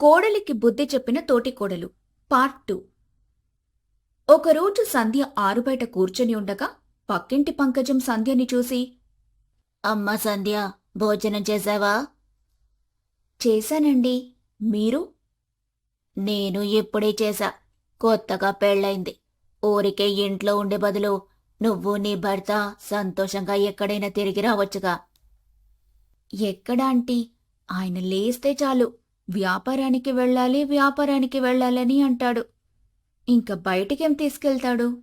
కోడలికి బుద్ధి చెప్పిన తోటి కోడలు. Part two. ఒకరోజు సంధ్య ఆరుబయట కూర్చొని ఉండగా పక్కింటి పంకజం సంధ్యని చూసి అమ్మ సంధ్య భోజనం చేశావా? చేశానండి. మీరు? నేను ఇప్పుడే చేశా. కొత్తగా పెళ్ళైంది ఊరికే ఇంట్లో ఉండే బదులు నువ్వు నీ భర్త సంతోషంగా ఎక్కడైనా తిరిగి రావచ్చుగా. ఎక్కడా ఆంటీ? ఆయన లేస్తే చాలు. వ్యాపారానికి వెళ్ళాలి వ్యాపారానికి వెళ్ళాలని అంటాడు. ఇంక బయటికేం తీసుకెళ్తాడు?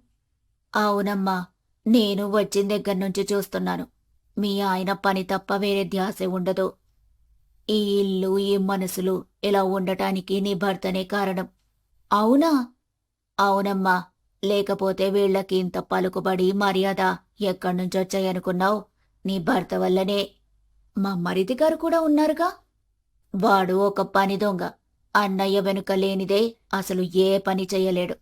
అవునమ్మా నేను వచ్చిన దగ్గర నుంచి చూస్తున్నాను. మీ ఆయన పని తప్ప వేరే ధ్యాసే ఉండదు. ఈ ఇల్లు ఈ మనసులు ఇలా ఉండటానికి నీ భర్తనే కారణం. అవునా? అవునమ్మా లేకపోతే వీళ్ళకి ఇంత పలుకుబడి మర్యాద ఎక్కడి నుంచి వచ్చాయనుకున్నావు? నీ భర్త వల్లనే. మా మరిది గారు కూడా ఉన్నారుగా? వాడు ఒక పని దొంగ. అన్నయ్య వెనుక లేనిదే అసలు ఏ పని చెయ్యలేడు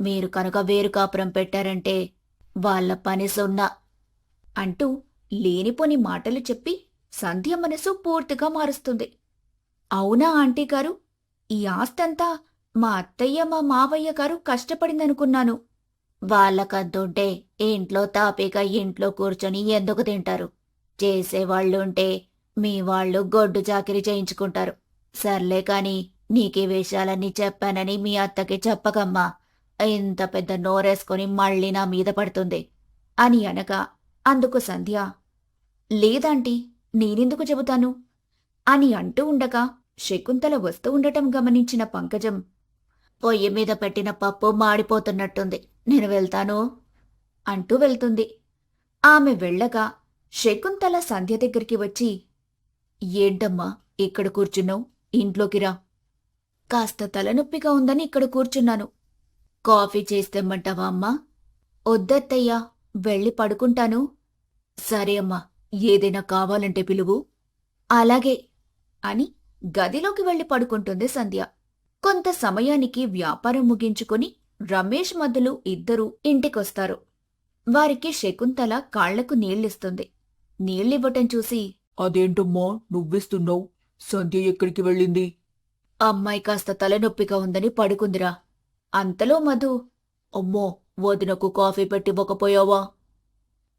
మీరు కనుక వేరు కాపురం పెట్టారంటే వాళ్ళ పని సున్నా అంటూ లేనిపోని మాటలు చెప్పి సంధ్య మనసు పూర్తిగా మారుస్తుంది. అవునా ఆంటీ గారు? ఈ ఆస్తంతా మా అత్తయ్య మా మావయ్య గారు కష్టపడిందనుకున్నాను. వాళ్ళకద్దుంటే ఇంట్లో తాపీగా ఇంట్లో కూర్చొని ఎందుకు తింటారు? చేసేవాళ్ళుంటే మీ వాళ్ళు గొడ్డు చాకిరి చేయించుకుంటారు. సర్లే కాని నీకీ విషయాలన్నీ చెప్పానని మీ అత్తకి చెప్పకమ్మా. ఇంత పెద్ద నోరేసుకొని మళ్ళీ నా మీద పడుతుంది అని అనగా అందుకు సంధ్య లేదాంటీ నేనెందుకు చెబుతాను? అని అంటూ ఉండగా శకుంతల వస్తూ ఉండటం గమనించిన పంకజం పొయ్యి మీద పెట్టిన పప్పు మాడిపోతున్నట్టుంది. నేను వెళ్తాను? అంటూ వెళ్తుంది. ఆమె వెళ్ళగా శకుంతల సంధ్య దగ్గరికి వచ్చి ఏంటమ్మా ఇక్కడ కూర్చున్నావు? ఇంట్లోకి రా. కాస్త తలనొప్పిగా ఉందని ఇక్కడ కూర్చున్నాను. కాఫీ చేస్తేమ్మంటావా అమ్మా? వద్దత్తయ్యా వెళ్ళి పడుకుంటాను. సరే అమ్మా ఏదైనా కావాలంటే పిలువు. అలాగే అని గదిలోకి వెళ్ళి పడుకుంటుంది సంధ్య. కొంత సమయానికి వ్యాపారం ముగించుకుని రమేష్ మధ్యలో ఇద్దరూ ఇంటికొస్తారు. వారికి శకుంతల కాళ్ళకు నీళ్ళిస్తుంది. నీళ్ళివ్వటం చూసి అదేంటమ్మా నువ్విస్తున్నావు. సంధ్య ఎక్కడికి వెళ్ళింది? అమ్మాయి కాస్త తలనొప్పిగా ఉందని పడుకుందిరా. అంతలో మధు అమ్మో వదినకు కాఫీ పెట్టి ఇవ్వకపోయావా?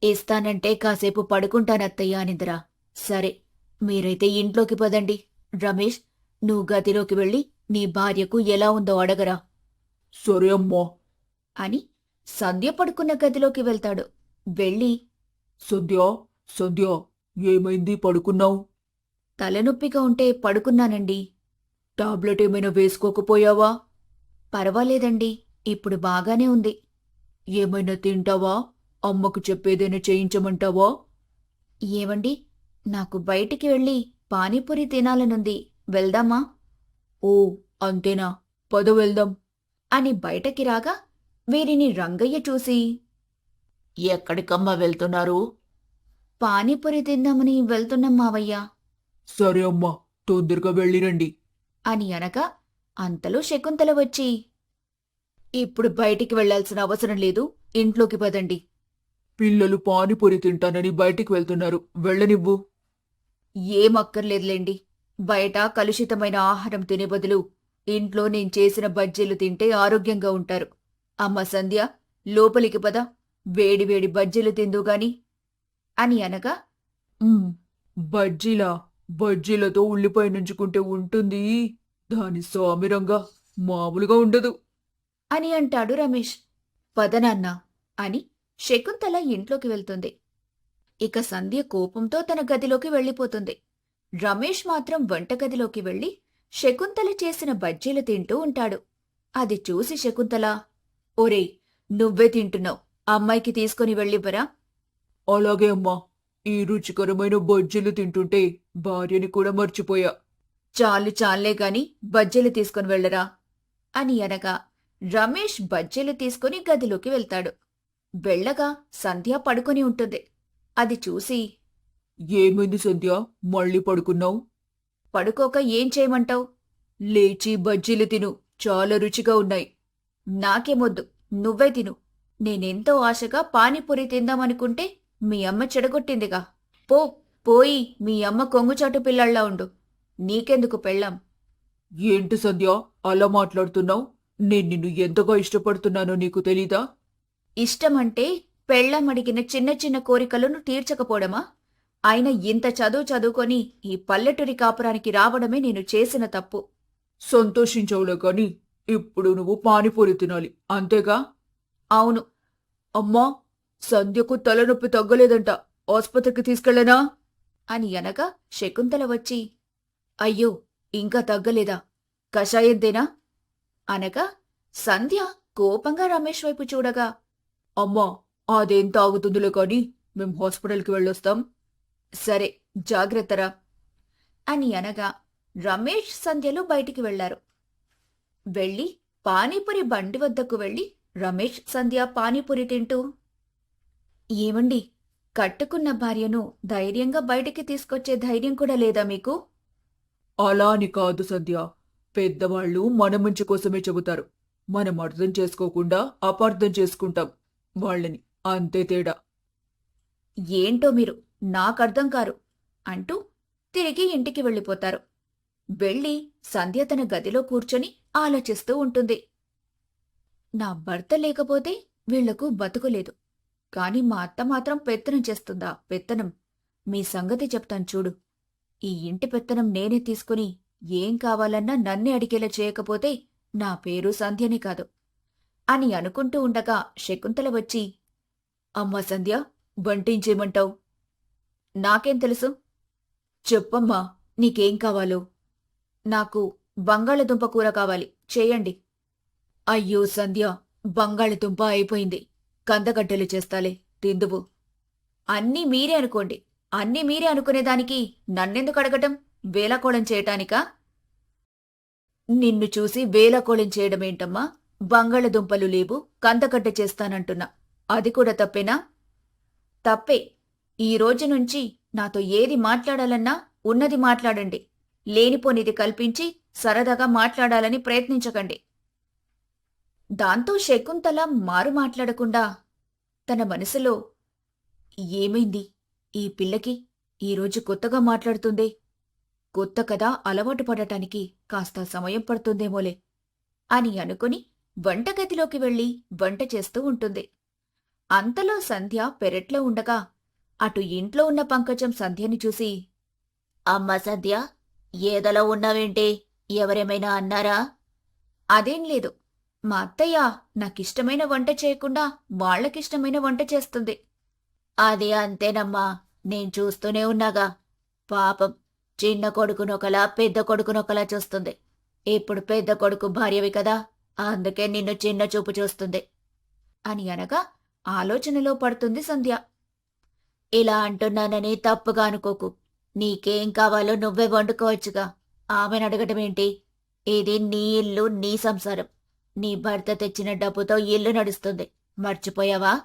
ఇస్తానంటే కాసేపు పడుకుంటానత్తయ్య అనిందిరా. సరే మీరైతే ఇంట్లోకి పదండి. రమేష్ నువ్వు గదిలోకి వెళ్ళి నీ భార్యకు ఎలా ఉందో అడగరా. సరే అమ్మా. అని సంధ్య పడుకున్న గదిలోకి వెళ్తాడు. వెళ్ళి సంధ్య సంధ్య. ఏమైంది? పడుకున్నావు? తలనొప్పిగా ఉంటే పడుకున్నానండి. టాబ్లెట్ ఏమైనా వేసుకోకపోయావా? పర్వాలేదండి. ఇప్పుడు బాగానే ఉంది. ఏమైనా తింటావా? అమ్మకు చెప్పేదైనా చేయించమంటావా? ఏవండి? నాకు బయటికి వెళ్ళి పానీపూరి తినాలనుంది. వెళ్దామా? ఓ అంతేనా. పద వెళ్దాం. అని బయటకి రాగా వీరిని రంగయ్య చూసి ఎక్కడికమ్మా వెళ్తున్నారు? పానీపూరి తిందామని వెళ్తున్నాం మావయ్యా. సరే అమ్మా తొందరగా వెళ్ళిరండి. అని అనగా అంతలో శకుంతల వచ్చి ఇప్పుడు బయటికి వెళ్ళాల్సిన అవసరం లేదు ఇంట్లోకి పదండి. పిల్లలు పానీపూరి తింటానని బయటికి వెళ్తున్నారు వెళ్ళనివ్వు. ఏమక్కర్లేదులేండి బయట కలుషితమైన ఆహారం తినే బదులు ఇంట్లో నేను చేసిన బజ్జీలు తింటే ఆరోగ్యంగా ఉంటారు. అమ్మ సంధ్య లోపలికి పద వేడివేడి బజ్జీలు తిందుగాని అని అనగా బజ్జీలా? బజ్జీలతో ఉల్లిపాయ నుంచుకుంటే ఉంటుంది. దాని సామిరంగా మామూలుగా ఉండదు. అని అంటాడు రమేష్. పదనాన్న అని శకుంతల ఇంట్లోకి వెళ్తుంది. ఇక సంధ్య కోపంతో తన గదిలోకి వెళ్ళిపోతుంది. రమేష్ మాత్రం వంటగదిలోకి వెళ్ళి శకుంతల చేసిన బజ్జీలు తింటూ ఉంటాడు. అది చూసి శకుంతల ఒరేయ్ నువ్వే తింటున్నావు. అమ్మాయికి తీసుకుని వెళ్ళివ్వరా? అలాగే అమ్మా. ఈ రుచికరమైన బజ్జీలు తింటుంటే భార్యని కూడా మర్చిపోయా. చాలు చాలే గాని బజ్జీలు తీసుకుని వెళ్ళరా? అని అనగా రమేష్ బజ్జీలు తీసుకుని గదిలోకి వెళ్తాడు. వెళ్ళగా సంధ్య పడుకొని ఉంటుంది. అది చూసి ఏమైంది సంధ్య? మళ్ళీ పడుకున్నావు? పడుకోక ఏం చేయమంటావు? లేచి బజ్జీలు తిను. చాలా రుచిగా ఉన్నాయి. నాకేమొద్దు నువ్వే తిను. నేనెంతో ఆశగా పానీపూరి తిందామనుకుంటే మీ అమ్మ చెడగొట్టిందిగా. పో పోయి మీ అమ్మ కొంగుచాటు పిల్లల్లా ఉండు. నీకెందుకు పెళ్ళాం? ఏంటి సంధ్య అలా మాట్లాడుతున్నావు? నేను నిన్ను ఎంతగా ఇష్టపడుతున్నానో నీకు తెలీదా? ఇష్టమంటే పెళ్ళం అడిగిన చిన్న చిన్న కోరికలను తీర్చకపోవడమా ఆయన ఇంత చదువు చదువుకొని ఈ పల్లెటూరి కాపురానికి రావడమే నేను చేసిన తప్పు. సంతోషించవులే కాని ఇప్పుడు నువ్వు పానీపూరి తినాలి అంతేగా? అవును. అమ్మా సంధ్యకు తలనొప్పి తగ్గలేదంట. ఆసుపత్రికి తీసుకెళ్ళనా? అని అనగా శకుంతల వచ్చి అయ్యో ఇంకా తగ్గలేదా? కషాయంతేనా? అనగా సంధ్య కోపంగా రమేష్ వైపు చూడగా అమ్మా అదేం తాగుతుందిలే కాని మేం హాస్పిటల్కి వెళ్ళొస్తాం. సరే జాగ్రత్తరా. అని అనగా రమేష్ సంధ్యలు బయటికి వెళ్ళారు వెళ్ళి పానీపూరి బండి వద్దకు వెళ్ళి రమేష్ సంధ్య పానీపూరి తింటూ ఏమండి? కట్టుకున్న భార్యను ధైర్యంగా బయటికి తీసుకొచ్చే ధైర్యం కూడా లేదా మీకు? అలా అని కాదు సంధ్య. పెద్దవాళ్ళు మన మంచి కోసమే చెబుతారు. మనం అర్థం చేసుకోకుండా అపార్థం చేసుకుంటాం. వాళ్ళని అంతే తేడా. ఏంటో మీరు? నాకర్థం కారు. అంటూ తిరిగి ఇంటికి వెళ్ళిపోతారు. వెళ్ళి సంధ్య తన గదిలో కూర్చొని ఆలోచిస్తూ ఉంటుంది. నా భర్త లేకపోతే వీళ్ళకు బతుకులేదు కాని మా అత్త మాత్రం పెత్తనం చేస్తుందా? పెత్తనం. మీ సంగతి చెప్తాను చూడు. ఈ ఇంటి పెత్తనం నేనే తీసుకుని ఏం కావాలన్నా నన్నే అడిగేలా చేయకపోతే నా పేరు సంధ్యనే కాదు. అని అనుకుంటూ ఉండగా శకుంతల వచ్చి అమ్మా సంధ్య బంటించేమంటావు నాకేం తెలుసు? చెప్పమ్మా నీకేం కావాలో? నాకు బంగాళదుంప కూర కావాలి. చేయండి. అయ్యో సంధ్య బంగాళదుంప అయిపోయింది. కందగడ్డలు చేస్తాలే తిందువు. అన్నీ మీరే అనుకోండి. అన్నీ మీరే అనుకునేదానికి నన్నెందుకు అడగటం? వేలాకోళం చేయటానికా? నిన్ను చూసి వేలాకోళం చేయడమేంటమ్మా? బంగాళదుంపలు లేవు కందగడ్డ చేస్తానంటున్నా. అది కూడా తప్పేనా? తప్పే. ఈ రోజు నుంచి నాతో ఏది మాట్లాడాలన్నా ఉన్నది మాట్లాడండి. లేనిపోనిది కల్పించి సరదాగా మాట్లాడాలని ప్రయత్నించకండి. దాంతో శకుంతల మారు మాట్లాడకుండా తన మనసులో ఏమైంది? ఈ పిల్లకి ఈరోజు కొత్తగా మాట్లాడుతుందే. కొత్త కదా అలవాటు పడటానికి కాస్త సమయం పడుతుందేమోలే అని అనుకుని వంటగదిలోకి వెళ్ళి వంట చేస్తూ ఉంటుంది. అంతలో సంధ్య పెరట్లో ఉండగా అటు ఇంట్లో ఉన్న పంకజం సంధ్యని చూసి అమ్మ సంధ్య ఏదలో ఉన్నావేంటే? ఎవరేమైనా అన్నారా? అదేం లేదు. మా అత్తయ్య నాకిష్టమైన వంట చేయకుండా వాళ్ళకిష్టమైన వంట చేస్తుంది. అది అంతేనమ్మా. నేను చూస్తూనే ఉన్నాగా. పాపం చిన్న కొడుకునొకలా పెద్ద కొడుకునొకలా చూస్తుంది. ఇప్పుడు పెద్ద కొడుకు భార్యవి కదా అందుకే నిన్ను చిన్న చూపు చూస్తుంది. అని అనగా ఆలోచనలో పడుతుంది సంధ్య. ఇలా అంటున్నానని తప్పుగా అనుకోకు. నీకేం కావాలో నువ్వే వండుకోవచ్చుగా. ఆమెను అడగటమేంటి ఇది నీ ఇల్లు నీ సంసారం. నీ భర్త తెచ్చిన డబ్బుతో ఇల్లు నడుస్తుంది. మర్చిపోయావా?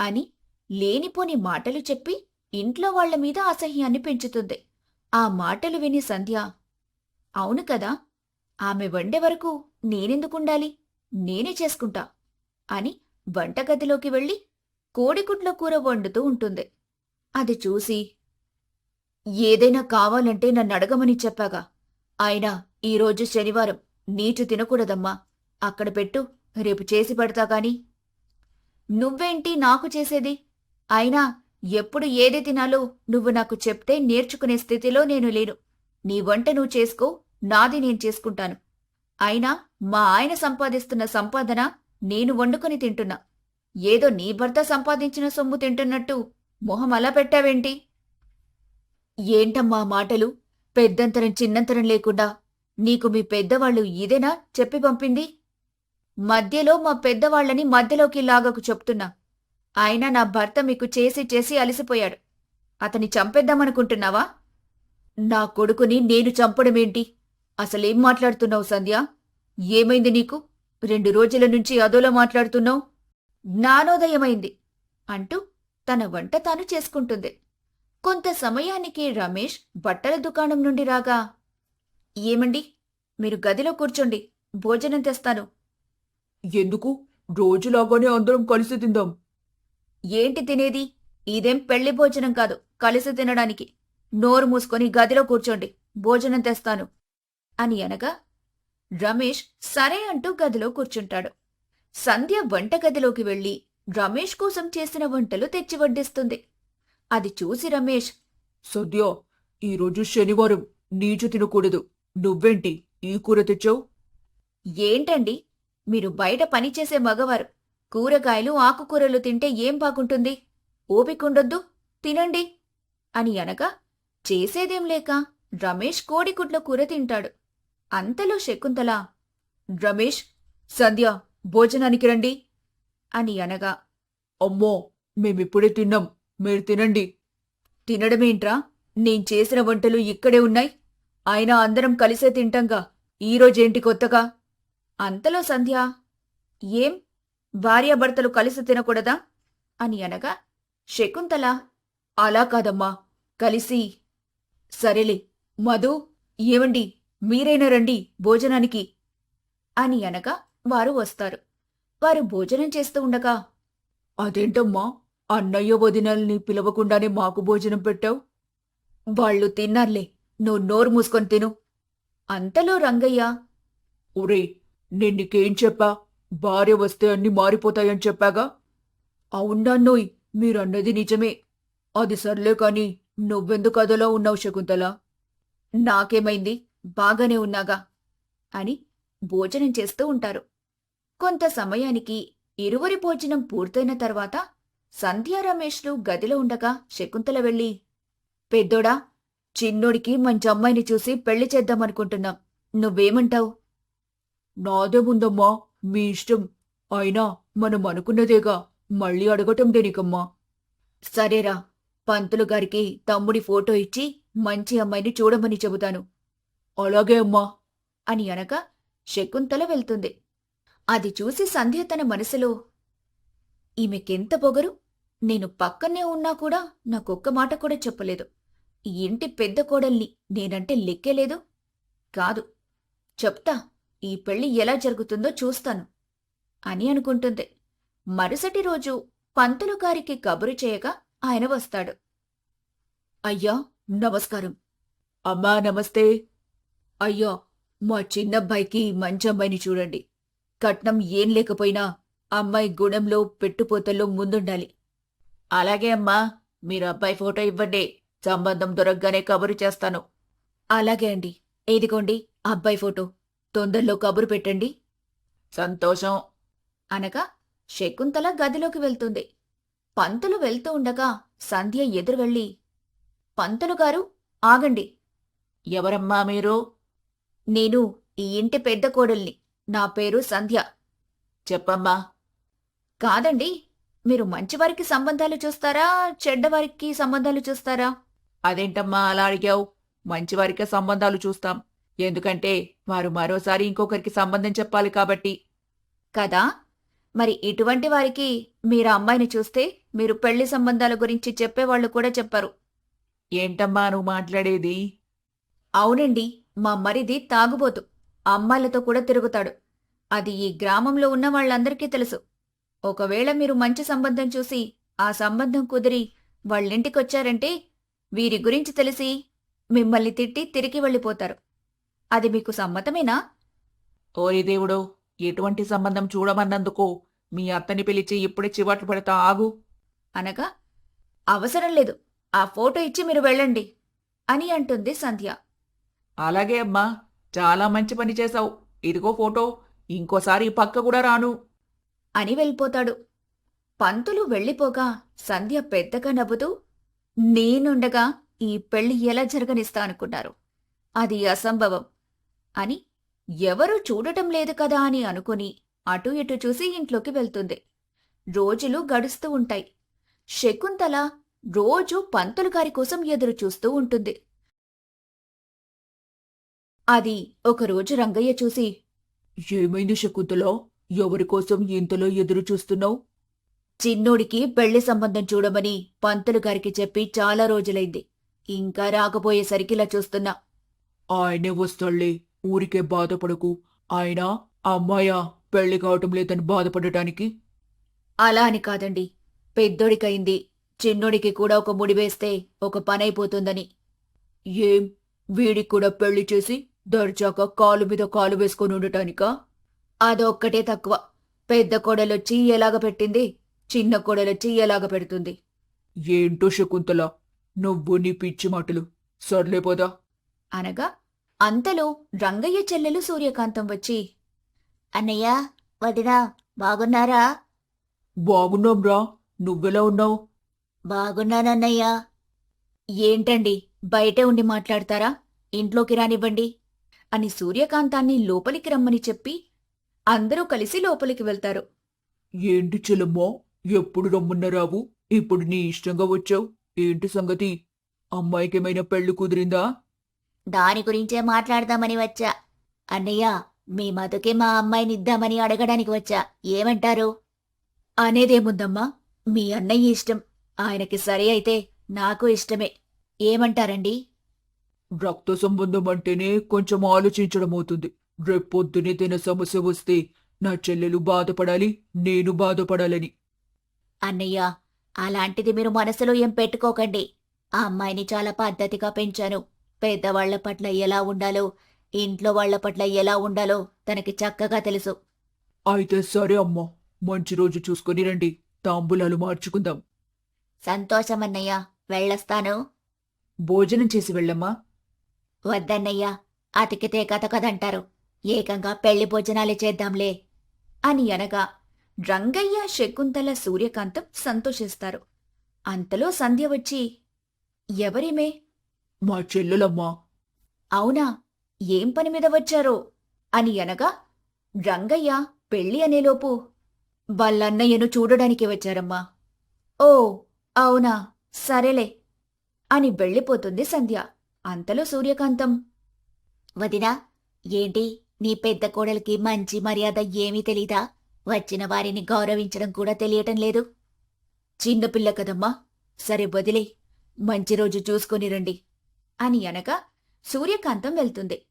అని లేనిపోని మాటలు చెప్పి ఇంట్లో వాళ్ళ మీద అసహ్యాన్ని పెంచుతుంది. ఆ మాటలు విని సంధ్య అవును కదా ఆమె వండే వరకు నేనెందుకుండాలి నేనే చేసుకుంటా అని వంటగదిలోకి వెళ్ళి కోడిగుడ్ల కూర వండుతూ ఉంటుంది. అది చూసి ఏదైనా కావాలంటే నన్ను అడగమని చెప్పాగా. అయినా ఈరోజు శనివారం నీచు తినకూడదమ్మా. అక్కడ పెట్టు రేపు చేసి పెడతా గాని. నువ్వేంటి నాకు చేసేది? అయినా ఎప్పుడు ఏది తినాలో నువ్వు నాకు చెప్తే నేర్చుకునే స్థితిలో నేను లేను. నీ వంట నువ్వు చేసుకో నాది నేను చేసుకుంటాను. అయినా మా ఆయన సంపాదిస్తున్న సంపాదన నేను వండుకొని తింటున్నా. ఏదో నీ భర్త సంపాదించిన సొమ్ము తింటున్నట్టు మొహం అలా పెట్టావేంటి? ఏంటమ్మా మాటలు? పెద్దంతరం చిన్నంతరం లేకుండా నీకు మీ పెద్దవాళ్ళు ఇదేనా చెప్పి పంపింది? మధ్యలో మా పెద్దవాళ్ళని మధ్యలోకి లాగకు చెప్తున్నా. అయినా నా భర్త మీకు చేసి చేసి అలసిపోయాడు. అతని చంపేద్దామనుకుంటున్నావా? నా కొడుకుని నేను చంపడమేంటి అసలేం మాట్లాడుతున్నావు సంధ్య? ఏమైంది నీకు? రెండు రోజుల నుంచి అదోలా మాట్లాడుతున్నావు? జ్ఞానోదయమైంది అంటూ తన వంట తాను చేసుకుంటుంది. కొంత సమయానికి రమేష్ బట్టల దుకాణం నుండి రాగా ఏమండి? మీరు గదిలో కూర్చోండి. భోజనం తెస్తాను. ఎందుకు? రోజులాగానే అందరం కలిసి తిందాం. ఏంటి తినేది? ఇదేం పెళ్ళి భోజనం కాదు కలిసి తినడానికి. నోరు మూసుకొని గదిలో కూర్చోండి భోజనం తెస్తాను. అని అనగా రమేష్ సరే అంటూ గదిలో కూర్చుంటాడు. సంధ్య వంటగదిలోకి వెళ్ళి రమేష్ కోసం చేసిన వంటలు తెచ్చి వడ్డిస్తుంది. అది చూసి రమేష్ సద్య ఈరోజు శనివారం నీచు తినకూడదు. నువ్వేంటి? ఈ కూర తెచ్చావు? ఏంటండి? మీరు బయట పనిచేసే మగవారు. కూరగాయలు ఆకుకూరలు తింటే ఏం బాగుంటుంది? ఓపికుండొద్దు తినండి. అని అనగా చేసేదేం లేక రమేష్ కోడిగుడ్ల కూర తింటాడు. అంతలో శకుంతల రమేష్ సంధ్య భోజనానికి రండి. అని అనగా అమ్మో మేమిప్పుడే తిన్నాం మీరు తినండి. తినడమేంట్రా? నేను చేసిన వంటలు ఇక్కడే ఉన్నాయి. అయినా అందరం కలిసే తింటంగా. ఈరోజేంటి కొత్తగా? అంతలో సంధ్య ఏం? భార్యాభర్తలు కలిసి తినకూడదా? అని అనగా శకుంతల అలా కాదమ్మా కలిసి సరేలే మధు ఏమండి మీరైనా రండి భోజనానికి అని అనగా వారు వస్తారు. వారు భోజనం చేస్తూ ఉండగా అదేంటమ్మా అన్నయ్య వదినల్ని పిలవకుండానే మాకు భోజనం పెట్టావు? వాళ్ళు తిన్నారులే నువ్వు నోరు మూసుకొని తిను అంతలో రంగయ్య ఒరే నేను నీకేం చెప్పా? భార్య వస్తే అన్ని మారిపోతాయని చెప్పాగా? అవునాన్నోయ్ మీరన్నది నిజమే. అది సర్లే కాని నువ్వెందుకు అదలా ఉన్నావు శకుంతల? నాకేమైంది? బాగానే ఉన్నాగా అని భోజనం చేస్తూ ఉంటారు. కొంత సమయానికి ఇరువురి భోజనం పూర్తయిన తర్వాత సంధ్యా రమేష్లు గదిలో ఉండగా శకుంతల వెళ్ళి పెద్దోడా చిన్నోడికి మంచి అమ్మాయిని చూసి పెళ్ళి చేద్దామనుకుంటున్నాం. నువ్వేమంటావు? నాదేముందమ్మా? మీ ఇష్టం. అయినా మనం అనుకున్నదేగా. మళ్ళీ అడగటం దేనికమ్మా? సరేరా. పంతులు గారికి తమ్ముడి ఫోటో ఇచ్చి మంచి అమ్మాయిని చూడమని చెబుతాను. అలాగే అమ్మా. అని అనగా శకుంతల వెళ్తుంది. అది చూసి సంధ్య తన మనసులో ఈమెకెంత పొగరు? నేను పక్కనే ఉన్నా కూడా నాకొక్క మాట కూడా చెప్పలేదు. ఈ ఇంటి పెద్ద కోడల్ని నేనంటే లెక్కేలేదు కాదు. చెప్తా. ఈ పెళ్ళి ఎలా జరుగుతుందో చూస్తాను అని అనుకుంటుంది. మరుసటి రోజు పంతులు గారికి కబురు చేయగా ఆయన వస్తాడు. అయ్యా నమస్కారం. అమ్మా నమస్తే. అయ్యో మా చిన్నబ్బాయికి మంచి అమ్మాయిని చూడండి. కట్నం ఏం లేకపోయినా అమ్మాయి గుణంలో పెట్టుపోతల్లో ముందుండాలి. అలాగే అమ్మా మీరు అబ్బాయి ఫోటో ఇవ్వండి. సంబంధం దొరకగానే కబురు చేస్తాను. అలాగే అండి. ఏదిగోండి అబ్బాయి ఫోటో. తొందరలో కబురు పెట్టండి. సంతోషం. అనగా శకుంతల గదిలోకి వెళ్తుంది. పంతులు వెళ్తూ ఉండగా సంధ్య ఎదురు వెళ్ళి పంతులు గారు ఆగండి. ఎవరమ్మా మీరు? నేను ఈ ఇంటి పెద్ద కోడల్ని. నా పేరు సంధ్య. చెప్పమ్మా. కాదండి. మీరు మంచివారికి సంబంధాలు చూస్తారా? చెడ్డవారికి సంబంధాలు చూస్తారా? అదేంటమ్మా అలా అడిగావు? మంచివారికే సంబంధాలు చూస్తాం. ఎందుకంటే వారు మరోసారి ఇంకొకరికి సంబంధం చెప్పాలి కాబట్టి. కదా? మరి ఇటువంటి వారికి మీరు అమ్మాయిని చూస్తే మీరు పెళ్ళి సంబంధాల గురించి చెప్పేవాళ్ళు కూడా చెప్పారు. ఏంటమ్మా నువ్వు మాట్లాడేది? అవునండి మా మరిది తాగుబోతు అమ్మాయిలతో కూడా తిరుగుతాడు. అది ఈ గ్రామంలో ఉన్న వాళ్ళందరికీ తెలుసు. ఒకవేళ మీరు మంచి సంబంధం చూసి ఆ సంబంధం కుదిరి వాళ్ళింటికొచ్చారంటే వీరి గురించి తెలిసి మిమ్మల్ని తిట్టి తిరిగి వెళ్ళిపోతారు. అది మీకు సమ్మతమేనా? ఓరి దేవుడు ఎటువంటి సంబంధం చూడమన్నందుకు? మీ అత్తని పిలిచి ఇప్పుడే చివాట్లు పడతా ఆగు. అనగా అవసరం లేదు ఆ ఫోటో ఇచ్చి మీరు వెళ్ళండి అని అంటుంది సంధ్య. అలాగే అమ్మా చాలా మంచి పని చేశావు. ఇదిగో ఫోటో ఇంకోసారి ఈ పక్క కూడా రాను. అని వెళ్ళిపోతాడు. పంతులు వెళ్ళిపోగా సంధ్య పెద్దగా నవ్వుతూ నేనుండగా ఈ పెళ్ళి ఎలా జరగనిస్తా అనుకున్నారు అది అసంభవం. అని ఎవరూ చూడటం లేదు కదా అని అనుకుని అటు ఇటు చూసి ఇంట్లోకి వెళ్తుంది. రోజులు గడుస్తూ ఉంటాయి. శకుంతల రోజు పంతులు గారి కోసం ఎదురు చూస్తూ ఉంటుంది. అది ఒకరోజు రంగయ్య చూసి ఏమైంది శకుంతలో? ఎవరి కోసం ఇంతలో ఎదురు చూస్తున్నావు? చిన్నోడికి పెళ్ళి సంబంధం చూడమని పంతులు గారికి చెప్పి చాలా రోజులైంది. ఇంకా రాకపోయేసరికి ఇలా చూస్తున్నా. ఆయనే వస్తాళ్ళే ఊరికే బాధపడకు. ఆయన అమ్మాయా పెళ్ళి కావటం లేదని బాధపడటానికి? అలా అని కాదండి. పెద్దోడికయింది. చిన్నోడికి కూడా ఒక ముడి వేస్తే ఒక పనైపోతుందని. ఏం? వీడికి కూడా పెళ్ళి చేసి దర్జాగా కాలు మీద కాలు వేసుకొని ఉండటానికా? అదొక్కటే తక్కువ. పెద్ద కోడలొచ్చి ఎలాగ పెట్టింది? చిన్న కోడలొచ్చి ఎలాగ పెడుతుంది? ఏంటో శకుంతల నువ్వు నీ పిచ్చి మాటలు. సర్లే పోదా. అనగా అంతలో రంగయ్య చెల్లెలు సూర్యకాంతం వచ్చి అన్నయ్య వదినా బాగున్నారా? బాగున్నాంరా. నువ్వెలా ఉన్నావు? బాగున్నానన్నయ్య ఏంటండి బయటే ఉండి మాట్లాడతారా? ఇంట్లోకి రానివ్వండి. అని సూర్యకాంతాన్ని లోపలికి రమ్మని చెప్పి అందరూ కలిసి లోపలికి వెళ్తారు. ఏంటి చెల్లమ్మా ఎప్పుడు రమ్మన్నారావు? ఇప్పుడు నీ ఇష్టంగా వచ్చావు. ఏంటి సంగతి? అమ్మాయికేమైనా పెళ్ళి కుదిరిందా? దాని గురించే మాట్లాడదామని వచ్చా. అన్నయ్య మీ మధుకి మా అమ్మాయిని ఇద్దామని అడగడానికి వచ్చా. ఏమంటారు? అనేదేముందమ్మా మీ అన్నయ్య ఇష్టం. ఆయనకి సరి అయితే నాకు ఇష్టమే. ఏమంటారండి? రక్త సంబంధం అంటేనే కొంచెం ఆలోచించడం అవుతుంది. రేపొద్దునే తిన సమస్య వస్తే నా చెల్లెలు బాధపడాలి నేను బాధపడాలని. అన్నయ్య అలాంటిది మీరు మనసులో ఏం పెట్టుకోకండి. ఆ అమ్మాయిని చాలా పద్ధతిగా పెంచాను. పెద్దవాళ్ళ పట్ల ఎలా ఉండాలో ఇంట్లో వాళ్ళ పట్ల ఎలా ఉండాలో తనకి చక్కగా తెలుసు. అయితే సరే అమ్మా మంచి రోజు చూసుకొని రండి. తాంబూలాలు మార్చుకుందాం. సంతోషమన్నయ్య వెళ్ళొస్తాను. భోజనం చేసి వెళ్ళమ్మా. వద్దన్నయ్య అతికితే కథ కదంటారు. ఏకంగా పెళ్ళి భోజనాలే చేద్దాంలే అని అనగా రంగయ్య శకుంతల సూర్యకాంతం సంతోషిస్తారు. అంతలో సంధ్య వచ్చి ఎవరిమే? మా చెల్లెలమ్మా. అవునా? ఏం పని మీద వచ్చారో? అని అనగా రంగయ్య పెళ్ళి అనేలోపు వాళ్ళన్నయ్యను చూడడానికి వచ్చారమ్మా. ఓ అవునా? సరేలే. అని వెళ్ళిపోతుంది సంధ్య. అంతలో సూర్యకాంతం. వదినా ఏంటి? నీ పెద్ద కోడలికి మంచి మర్యాద ఏమీ తెలీదా? వచ్చిన వారిని గౌరవించడం కూడా తెలియటం లేదు. చిన్నపిల్ల కదమ్మా. సరే వదిలే. మంచి రోజు చూసుకొని రండి. అని అనగా సూర్యకాంతం వెళ్తుంది.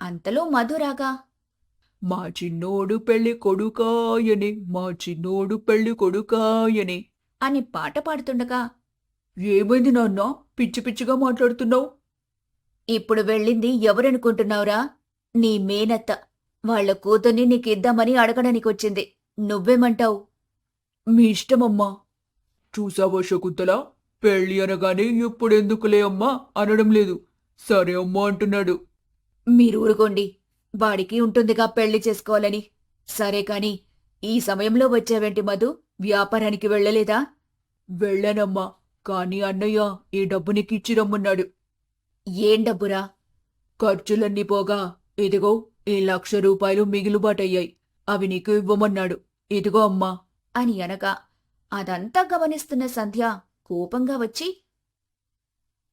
అంతలో మధురాగా మా చిన్నోడు పెళ్ళి కొడుకాయనే మా చిన్నోడు పెళ్ళి కొడుకాయనే అని పాట పాడుతుండగా ఏమైంది నాన్న? పిచ్చి పిచ్చిగా మాట్లాడుతున్నావు. ఇప్పుడు వెళ్ళింది ఎవరనుకుంటున్నావురా? నీ మేనత్త. వాళ్ళ కూతుర్ని నీకిద్దామని అడగడానికి వచ్చింది నువ్వేమంటావు? మీ ఇష్టమమ్మా. చూసావా శకుంతల? పెళ్ళి అనగానే ఇప్పుడెందుకులే అమ్మా అనడం లేదు. సరే అమ్మా అంటున్నాడు. మీరు ఊరుకోండి. వాడికి ఉంటుందిగా పెళ్ళి చేసుకోవాలని. సరే కాని ఈ సమయంలో వచ్చావేంటి మధు? వ్యాపారానికి వెళ్ళలేదా? వెళ్ళానమ్మా. కానీ అన్నయ్య ఈ డబ్బు నీకు ఇచ్చి రమ్మన్నాడు. ఏం డబ్బురా? ఖర్చులన్నీ పోగా. ఇదిగో ఈ లక్ష రూపాయలు మిగులుబాటయ్యాయి అవి నీకు ఇవ్వమన్నాడు. ఇదిగో అమ్మా. అని అనగా అదంతా గమనిస్తున్న సంధ్య కోపంగా వచ్చి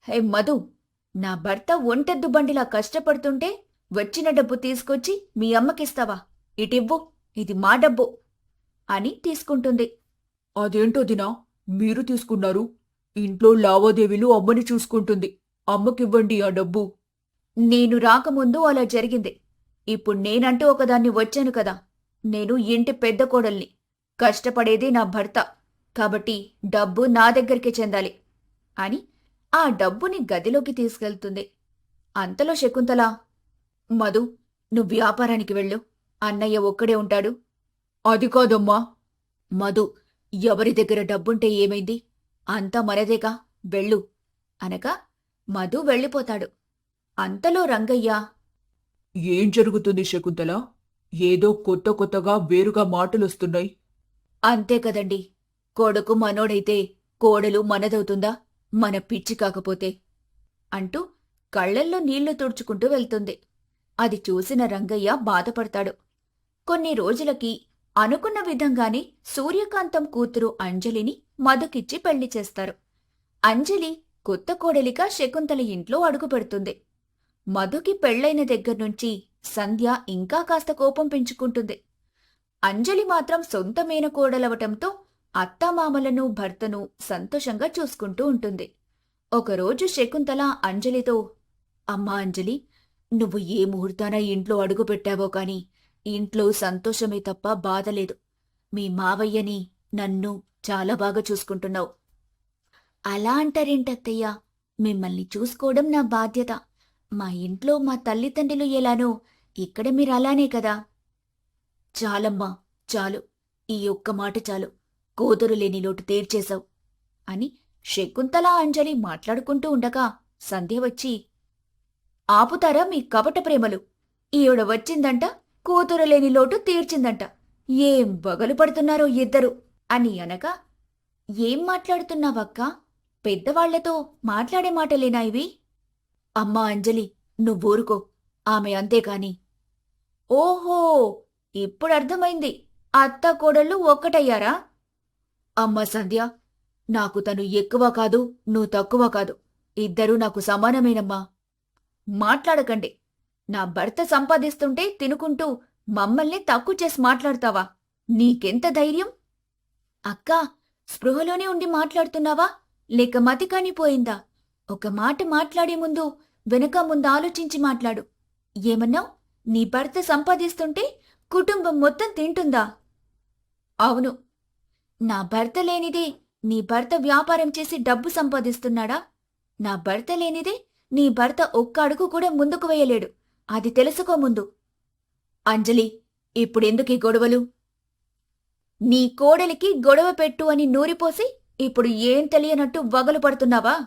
హే మధు నా భర్త ఒంటెద్దు బండిలా కష్టపడుతుంటే వచ్చిన డబ్బు తీసుకొచ్చి మీ అమ్మకిస్తావా? ఇటివ్వు ఇది మా డబ్బు అని తీసుకుంటుంది. అదేంటో దినా మీరు తీసుకున్నారు. ఇంట్లో లావాదేవీలు అమ్మని చూసుకుంటుంది. అమ్మకివ్వండి ఆ డబ్బు నేను రాకముందు అలా జరిగింది. ఇప్పుడు నేనంటూ ఒకదాన్ని వచ్చాను కదా. నేను ఇంటి పెద్ద కోడల్ని. కష్టపడేది నా భర్త. కాబట్టి డబ్బు నా దగ్గరికి చెందాలి అని ఆ డబ్బుని గదిలోకి తీసుకెళ్తుంది. అంతలో శకుంతల మధు నువ్వు వ్యాపారానికి వెళ్ళు. అన్నయ్య ఒక్కడే ఉంటాడు. అది కాదమ్మా. మధు ఎవరి దగ్గర డబ్బుంటే ఏమైంది? అంతా మనదేగా వెళ్ళు అనగా మధు వెళ్ళిపోతాడు. అంతలో రంగయ్య ఏం జరుగుతుంది శకుంతల? ఏదో కొత్త కొత్తగా వేరుగా మాటలొస్తున్నాయి. అంతే కదండి. కొడుకు మనోడైతే కోడలు మనదవుతుందా? మన పిచ్చి కాకపోతే అంటూ కళ్ళల్లో నీళ్ళు తుడుచుకుంటూ వెళ్తుంది. అది చూసిన రంగయ్య బాధపడతాడు. కొన్ని రోజులకి అనుకున్న విధంగానే సూర్యకాంతం కూతురు అంజలిని మధుకిచ్చి పెళ్ళి చేస్తారు. అంజలి కొత్త కోడలిగా శకుంతల ఇంట్లో అడుగుపెడుతుంది మధుకి పెళ్ళైన దగ్గర్నుంచి సంధ్య ఇంకా కాస్త కోపం పెంచుకుంటుంది. అంజలి మాత్రం సొంత మేనకోడలవటంతో అత్తమామలను భర్తను సంతోషంగా చూసుకుంటూ ఉంటుంది. ఒకరోజు శకుంతల అంజలితో అమ్మా అంజలి నువ్వు ఏ ముహూర్తాన ఇంట్లో అడుగుపెట్టావో కాని ఇంట్లో సంతోషమే తప్ప బాధలేదు మీ మావయ్యని నన్ను చాలా బాగా చూసుకుంటున్నావు. అలా అంటారేంటత్తయ్య? మిమ్మల్ని చూసుకోవడం నా బాధ్యత. మా ఇంట్లో మా తల్లిదండ్రులు ఎలానో ఇక్కడ మీరు అలానే కదా. చాలమ్మా చాలు. ఈ ఒక్క మాట చాలు. కూతురు లేని లోటు తీర్చేశావు అని శకుంతల అంజలి మాట్లాడుకుంటూ ఉండగా సంధ్య వచ్చి ఆపుతారా మీ కపట ప్రేమలు? ఈవిడ వచ్చిందంట కూతురు లేని లోటు తీర్చిందంట. ఏం బగలు పడుతున్నారో ఇద్దరు? అని అనగా ఏం మాట్లాడుతున్నావక్కా? పెద్దవాళ్ళతో మాట్లాడే మాటలేనా ఇవి? అమ్మా అంజలి నువ్వూరుకో ఆమె అంతేకాని ఓహో ఇప్పుడు అర్థమైంది. అత్త కోడళ్ళు ఒక్కటయ్యారా? అమ్మ సంధ్య నాకు తను ఎక్కువ కాదు నువ్వు తక్కువ కాదు. ఇద్దరూ నాకు సమానమేనమ్మా. మాట్లాడకండి. నా భర్త సంపాదిస్తుంటే తినుకుంటూ మమ్మల్ని తక్కువ చేసి మాట్లాడతావా? నీకెంత ధైర్యం? అక్కా స్పృహలోనే ఉండి మాట్లాడుతున్నావా? లేక మతి కానిపోయిందా ఒక మాట మాట్లాడే ముందు వెనక ముందు ఆలోచించి మాట్లాడు. ఏమన్నావ్? నీ భర్త సంపాదిస్తుంటే కుటుంబం మొత్తం తింటుందా? అవును. నా భర్త లేనిదే నీ భర్త వ్యాపారం చేసి డబ్బు సంపాదిస్తున్నాడా? నా భర్త లేనిదే నీ భర్త ఒక్క అడుగు కూడా ముందుకు వేయలేడు. అది తెలుసుకో ముందు. అంజలి ఇప్పుడెందుకీ గొడవలు? నీ కోడలికి గొడవ పెట్టు అని నూరిపోసి ఇప్పుడు ఏం తెలియనట్టు వగలు పడుతున్నావా?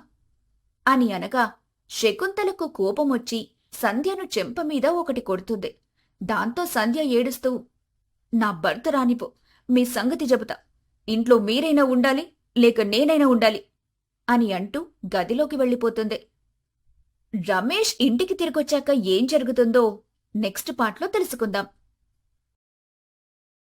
అని అనగా శకుంతలకు కోపమొచ్చి సంధ్యను చెంప మీద ఒకటి కొడుతుంది. దాంతో సంధ్య ఏడుస్తూ నా భర్త రానిపో మీ సంగతి చెబుతా. ఇంట్లో మీరైనా ఉండాలి లేక నేనైనా ఉండాలి అని అంటూ గదిలోకి వెళ్ళిపోతుంది. రమేష్ ఇంటికి తిరిగొచ్చాక ఏం జరుగుతుందో నెక్స్ట్ పార్ట్లో తెలుసుకుందాం.